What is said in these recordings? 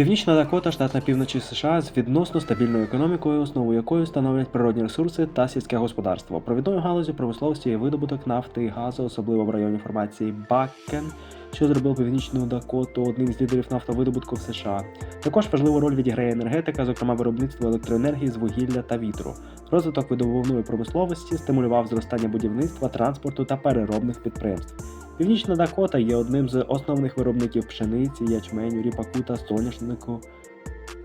Північна Дакота, штат на півночі США з відносно стабільною економікою, основу якої становлять природні ресурси та сільське господарство. Провідною галузю промисловості є видобуток нафти і газу, особливо в районі формації Баккен, що зробив північну Дакоту одним з лідерів нафтовидобутку в США. Також важливу роль відіграє енергетика, зокрема виробництво електроенергії з вугілля та вітру. Розвиток видобувної промисловості стимулював зростання будівництва, транспорту та переробних підприємств. Північна Дакота є одним з основних виробників пшениці, ячменю, ріпаку та соняшнику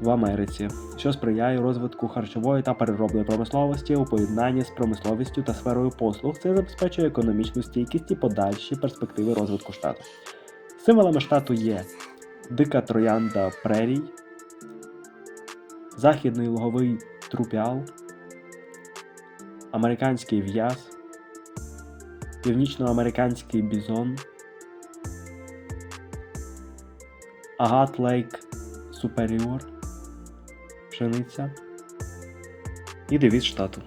в Америці, що сприяє розвитку харчової та переробної промисловості у поєднанні з промисловістю та сферою послуг. Це забезпечує економічну стійкість і подальші перспективи розвитку штату. Символами штату є дика троянда прерій, західний луговий трупіал, американський в'яз, північноамериканський бізон, агат лейк суперіор, пшениця і девіз штату.